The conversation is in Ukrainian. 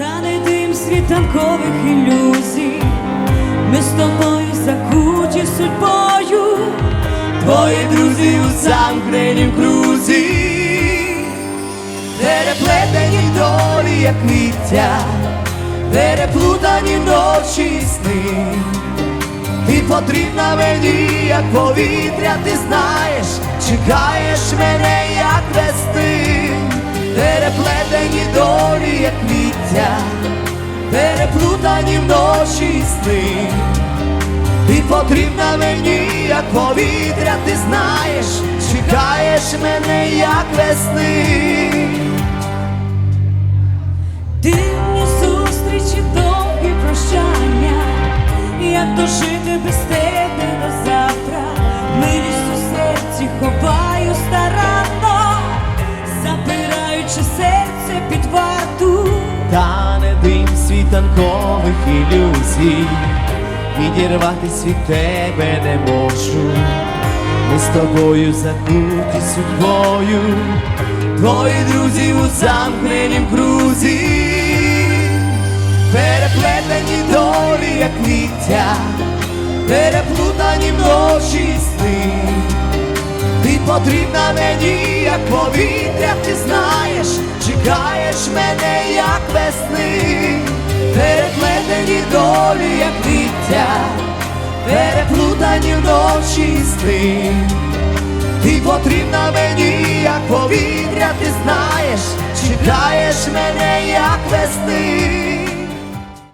Та не дим світанкових ілюзій, ми з тобою закуті судьбою, Твої друзі у замкненім крузі, переплетені долі, як віття, переплутані ночі й сни. Ти потрібна мені, як повітря, ти знаєш, чекаєш мене, як вести, переплетені віття, переплутані ночі й сни. Ти потрібна мені, як повітря, ти знаєш, чекаєш мене, як весни. дивні зустрічі, довгі прощання, як дожити без тебе до завтра, милість у серці ховаю старанно, запираючи серце під варту. Та не дим світанкових ілюзій, відірватись від тебе не можу. Ми з тобою закуті судьбою, твої друзі у замкненім крузі, переплетені долі, як віття, переплутані ночі сни. Ти потрібна мені, як повітря, ти знаєш, чекаєш мене, як весни, переплетені долі, як віття, переплутані ночі й сни. Ти потрібна мені, як повітря, ти знаєш, чекаєш мене, як весни.